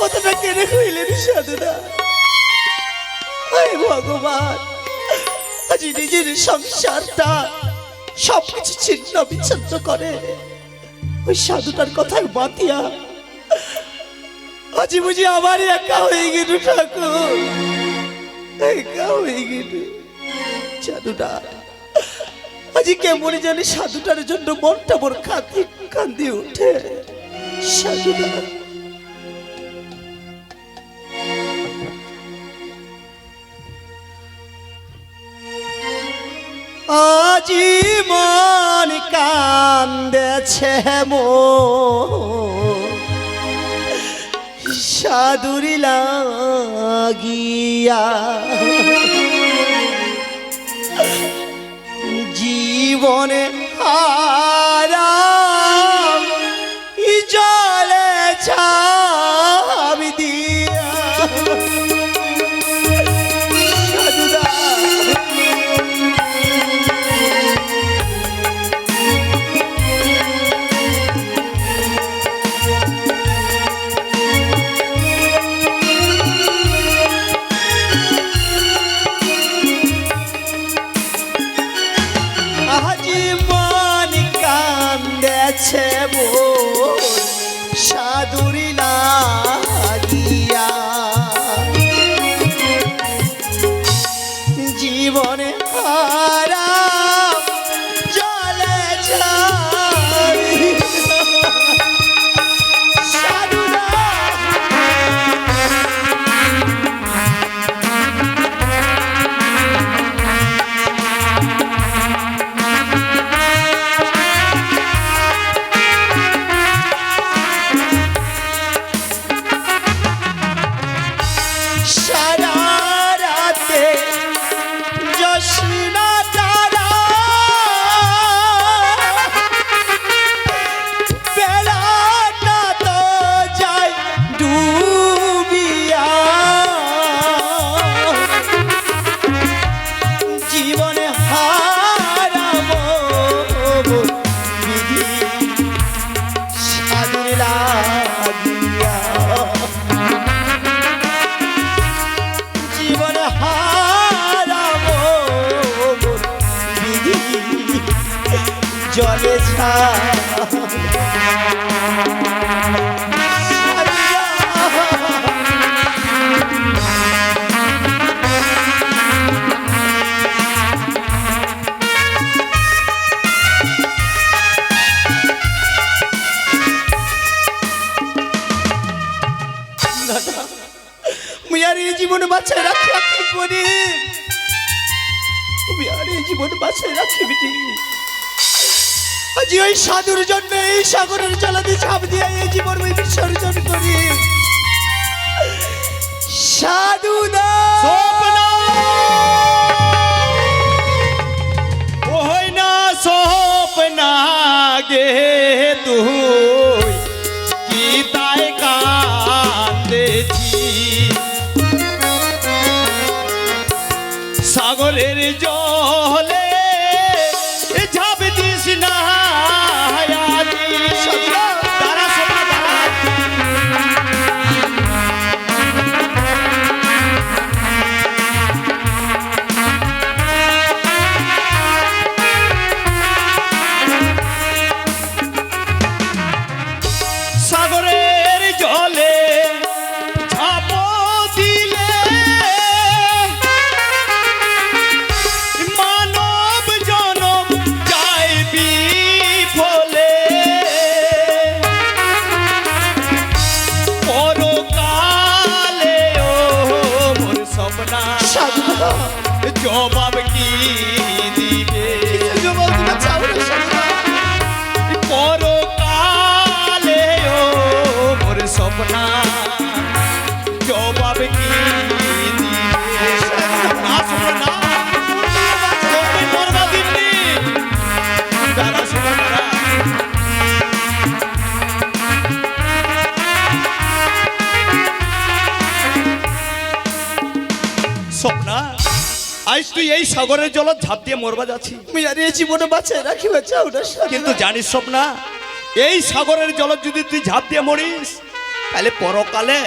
কতটা কেড়ে হইলেন সাধুরা হায় ভগবান, আজ নিজের সংসারটা সবকিছু ছিন্ন বিচ্ছিন্ন করে। ওই সাধুটার কথায় বাতিয়া। আজ বুঝি আবার একা হয়ে গেল ঠাকুর। একা হয়ে গেল। সাধুটা, আজি কেমন জানি সাধুটার জন্য মনটা মোর কাঁদি কান্দি উঠে। সাধুটা আজি মন কান্দেছে মো। সাধুরি লাগিয়া জীবনে হারাম কান্দেছে আর এই জীবন বাঁচায় রাখি কি করি। তুমি আর এই জীবন বাঁচায় রাখি বিটি আজ ওই সাধুর জন্য, এই সাগরের জলাতে ঝাঁপ দিয়ে এই জীবন মুই বিসর্জন করি। সাধুদা ওই না সপনা গে তুই সাগরের জলে স্বপ্না জবাব কি আজ তুই এই সাগরের জল ঝাঁপ দিয়ে মরবা যাচ্ছি। মুই আর এই জীবন বাঁচায় রাখিবা চাও না কিন্তু জানিস স্বপ্না এই সাগরের জল যদি তুই ঝাঁপ দিয়ে মরিস তাহলে পরকালে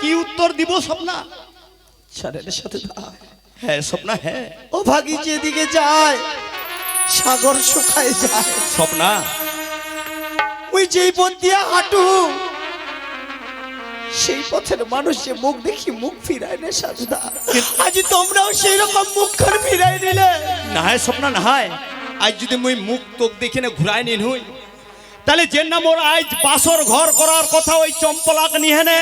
কি উত্তর দিব স্বপ্না? শোনেন সাধুদা হ্যাঁ স্বপ্না হ্যাঁ। ও ভাগি যেদিকে যায় সাগর শুকায় যায়। স্বপ্না। ওই যেই পথ দিয়া হাঁটু সেই পথের মানুষে মুখ দেখি মুখ ফিরায় না সাধুদা আজ তোমরাও সেই রকম মুখখান ফিরাই নিলে। না হয় স্বপ্না না হয়। আজ যদি মুই মুখ তোক দেখি না ঘুরাই নিন হই তাহলে যে মোর আজ বাসর ঘর করার কথা ওই চম্পলাক নিহে নে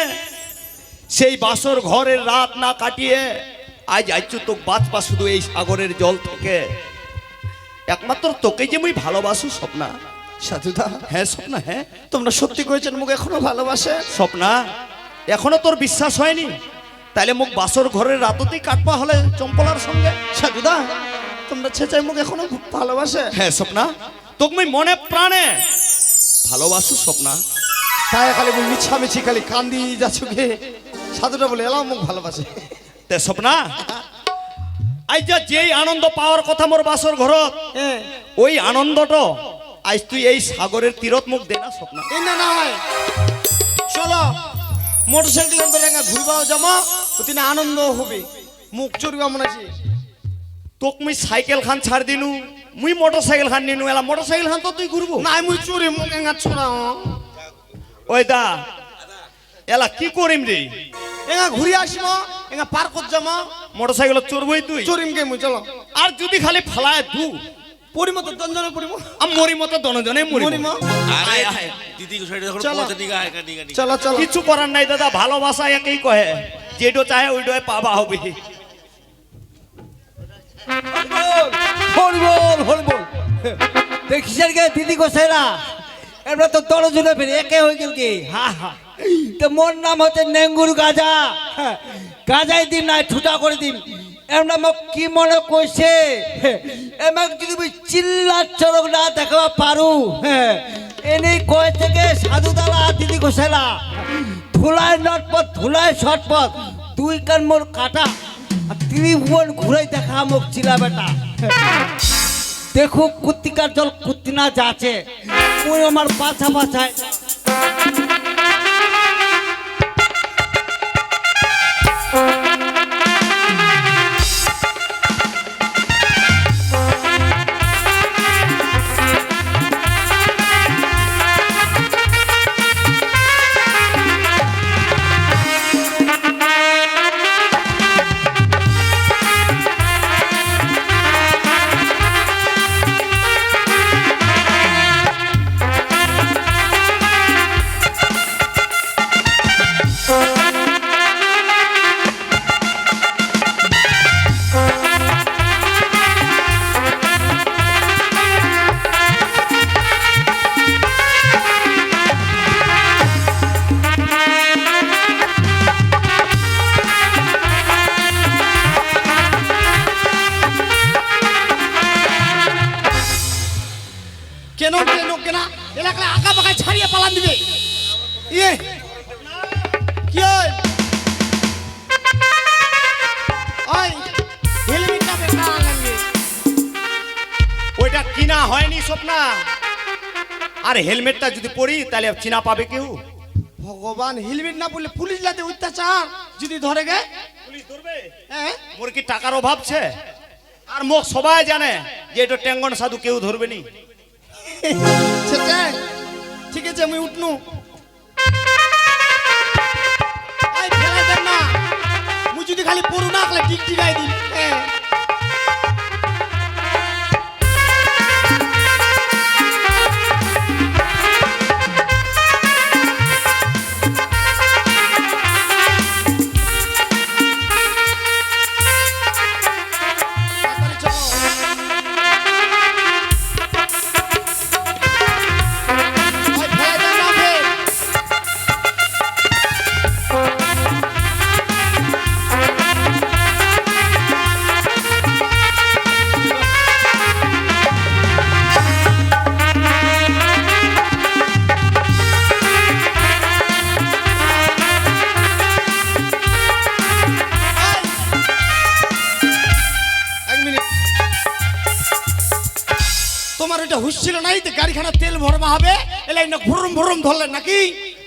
সেই বাসর ঘরের রাত না কাটিয়ে আজ আইছু তোক বাঁচবা শুধু এই সাগরের জল থেকে। একমাত্র তোকে যে মুই ভালোবাসু স্বপ্না। সাধুদা। হ্যাঁ স্বপ্না হ্যাঁ। তোমরা সত্যি করেছেন মুখ এখনও ভালোবাসে? স্বপ্না এখনও তোর বিশ্বাস হয়নি? তাহলে মুখ বাসর ঘরের রাততেই কাটবা হলে চম্পলার সঙ্গে? সাধুদা তোমরা ছেচাই মুখ এখনও ভালোবাসে? হ্যাঁ স্বপ্না। তোকে মুই মনে প্রাণে ভালোবাসু স্বপ্না। তাই খালি মিছামিছি খালি কান্দি যাচ্ছ গে। সাধুটা বলে এলাম মুখ ভালোবাসে। তে স্বপ্না আজ যা যেই আনন্দ পাওয়ার কথা মোর বাসর ঘরত হ্যাঁ ওই আনন্দটা আজ তুই এই সাগরের তীরত মুখ দে না স্বপ্না। এই না নাই চলো মোটর সাইকেল ধরে ঘুরবাও জমা ওদিন আনন্দ হবে। মুখ চড়বা মনে আছে। তোক মুই সাইকেল খান ছাড় দিনু। মুই মোটর সাইকেল খান নিনু এলা মোটর সাইকেল খান তো তুই ঘুরবো। নাই মুই চুরি মুখ এঙ্গা ছোড়াও ওই দা এলা কি করিম রে? এঙ্গা ঘুরি আসব এঙ্গা পার্কত যামা মোটর সাইকেল চড়বই তুই? চুরিম গে মুই চলো। আর যদি খালি ফালায় দু পরিমত দঞ্জনে পরিম আমি মরি মতো দনজনে মরি মরিম আরে দিদি সাইডে যখন চলো। পৌঁছে আয় কাটি কাটি চলো চলো। কিছু করার নাই দাদা ভালোবাসা একই কহে। যেটো চাহে ওইটাই পাবা হবে। হরিবল হরিবল গে দিদি তো দল ফেরে, একে হয়ে গেল কি? হা গাজাই দিন নাই, ঠুটা করে দিন। এর নাম কি মনে কইছে? এমাক যদি আমি চিল্লা চরক না দেখাবা পারু। এনেই কয় থেকে সাধু দিদি গোসাইলা ধুলায় নটপথ ধুলায় শটপথ দুই কান মোর কাটা। ত্রিভুবন ঘুরে দেখা মুখ চিলা বেটা। দেখো কুত্তিকার জল কুত্তিনা যাচ্ছে। ওই আমার পাছা পাছায়। কেন হয়নি স্বপ্না। আর হেলমেটটা যদি পরি তাহলে চিনা পাবে কেউ? ভগবান হেলমেট না পড়লে পুলিশ লাতে অত্যাচার যদি ধরে গে। পুলিশ ধরবে? হ্যাঁ। মোর কি টাকার অভাব ছে? আর মোক সবাই জানে যে এটা টেঙ্গন সাধু কেউ ধরবে নি। ঠিক আছে আমি উঠনু। আই ফেলাই দেন না। মুই যদি খালি পড়ু না খালি টিক টিকাই দিন হ্যাঁ। তোমার ছিল নাই তো গাড়িখানা তেল ভরবা হবে? এলাই না ভরুম ভরুম ধরলেন নাকি?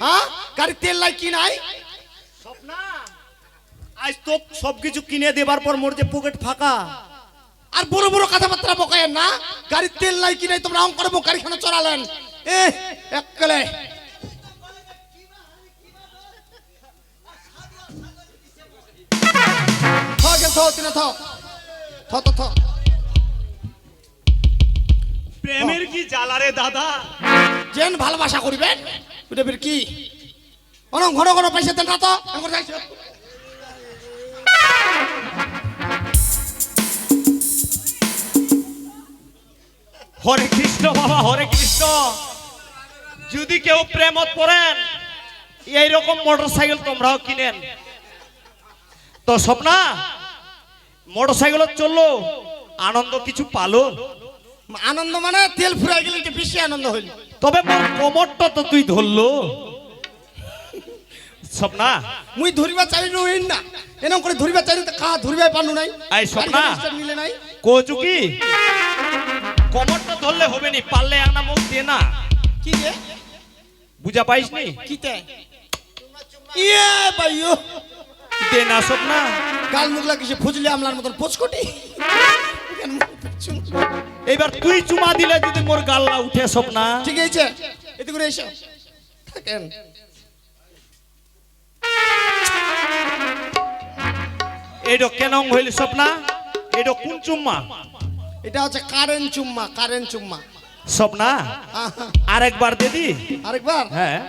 হ্যাঁ গাড়ি তেল লাই কি নাই? স্বপ্না আজ তো সবকিছু কিনে দেবার পর মোর যে পকেট ফাঁকা। আর বড় বড় কথাবার্তা বকায়েন না? গাড়ির তেল নাই কিনে তোমরা অঙ্ক করে গাড়িখানা চড়ালেন। এ একলে থ গে থ তিনে থ। থ থ থ। প্রেমের কি জ্বালারে দাদা? যেন ভালোবাসা করবেন? ওটা ফির কি? অন ঘন ঘন পয়সা দেন না তো? এখন যাইছো হরে কৃষ্ণ বাবা হরে কৃষ্ণ। যদি কেউ প্রেমত পড়েন এইরকম মোটর সাইকেল তোমরাও কিনেন। তো স্বপ্না মোটর সাইকেলত চলল আনন্দ কিছু পালো? আনন্দ মানে তেল ফুরাই গেলে এটা বেশি আনন্দ হইল। তবে মোর কোমরটা তো তুই ধরলো। স্বপ্না। মুই ধরিবা চাই রইন না। এরকম করে ধরিবা চাই তো কা ধরিবাই পানু নাই। এই স্বপ্না। নিলে নাই। কোচু কি? কোমরটা ধরলে হবে নি পারলে একটা মুখ দিয়ে না। কি রে? বুঝা পাইস নি? কিতে ইয়ে ভাইও দে না স্বপ্না। গাল মুগলা কিসে ফুজলি আমলার মতন পোচকটি। এবার তুই চুমা দিলে যদি মোর গাল্লা উঠে স্বপ্না। ঠিক আছে? এতে করে এসো। থাকেন। এইটা কেন হইল স্বপ্না? এটা কোন চুম্মা? এটা হচ্ছে কারেন্ট চুম্মা কারেন্ট চুম্মা। স্বপ্না? আরেকবার দিদি আরেকবার? হ্যাঁ।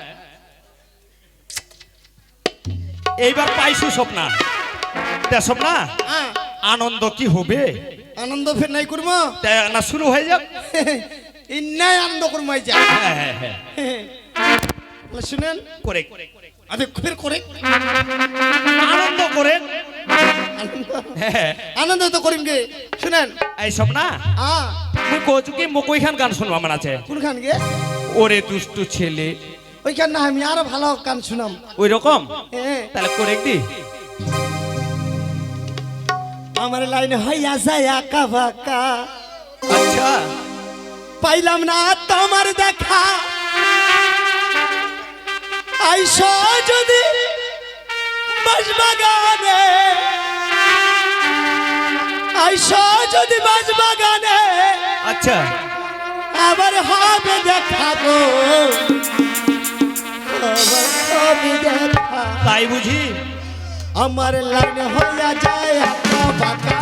এইবার পাইছু স্বপ্না। তা স্বপ্না হ্যাঁ। আনন্দ কি হবে? আনন্দ ফের নাই করব তা না শুরু হয়ে যাক। ইন্নাই আনন্দ করব এই যা। হ্যাঁ হ্যাঁ হ্যাঁ। শুনেন। করে। আরে ফের করে। আনন্দ করে। আনন্দ। তো করিম গে। শুনেন। এই স্বপ্না আ। তুই কচু কি মকইখান গান শুনবা আমার আছে? কোনখান গে? ওরে দুষ্টু ছেলে। ওইখান না আমি আরও ভালো গান শুনাম। ওই রকম তাহলে করে দি আমার লাইন হইয়া যায় আঁকা বাঁকা আচ্ছা। পাইলাম না তোমার দেখা। আইস যদি বাগানে আইস যদি বাগানে আচ্ছা। আবার হবে দেখাবো। তাই বুঝি? আমার লাইন হইয়া যায় বাঁকা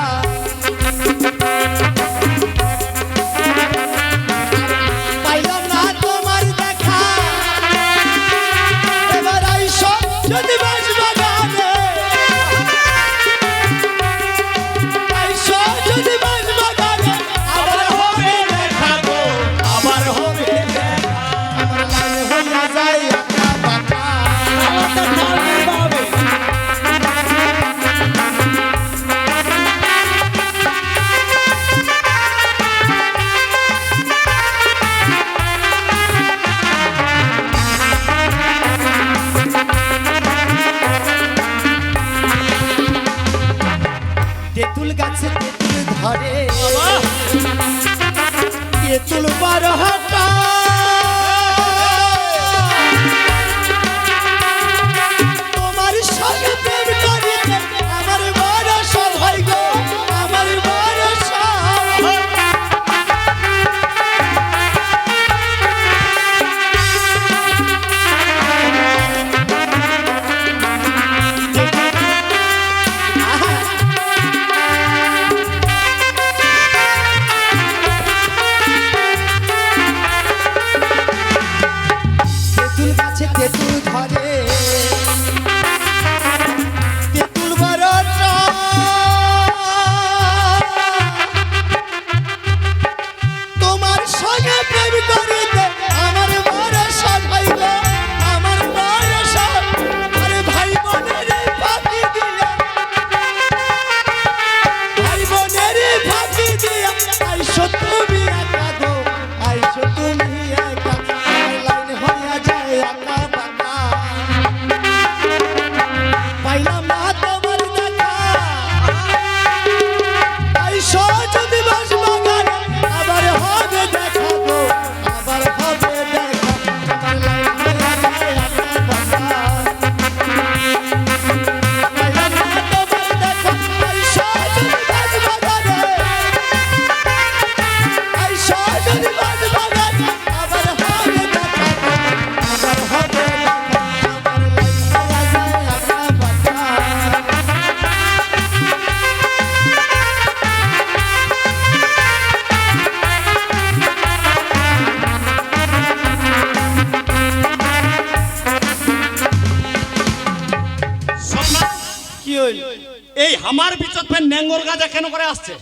ফের কেন করে আসছে?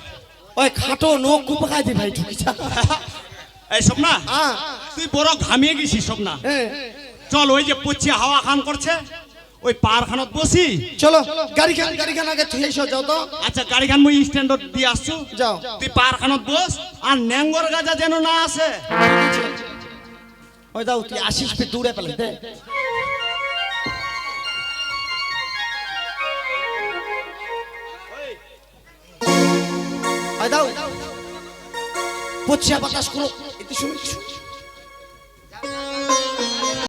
ওই খাটো নখ কুপাকাই দি ভাই ঢুকি যা এই স্বপ্না হ্যাঁ। তুই বড় ঘামিয়ে গেছিস স্বপ্না। চল ওই যে পচ্ছি হাওয়া খান করছে ওই পারখানত বসি। চলো গাড়ি খান গাড়ি খান আগে তুই এসো যাও তো। আচ্ছা গাড়ি খান মুই স্ট্যান্ড দিয়ে আসছু। যাও। তুই পারখানত বস আর ন্যাঙ্গর গাজা যেন না আসে। ওই দাও তুই আসিস দূরে পেলে দে। দাও। পচিয়া বাতাস করো। এটি শুনে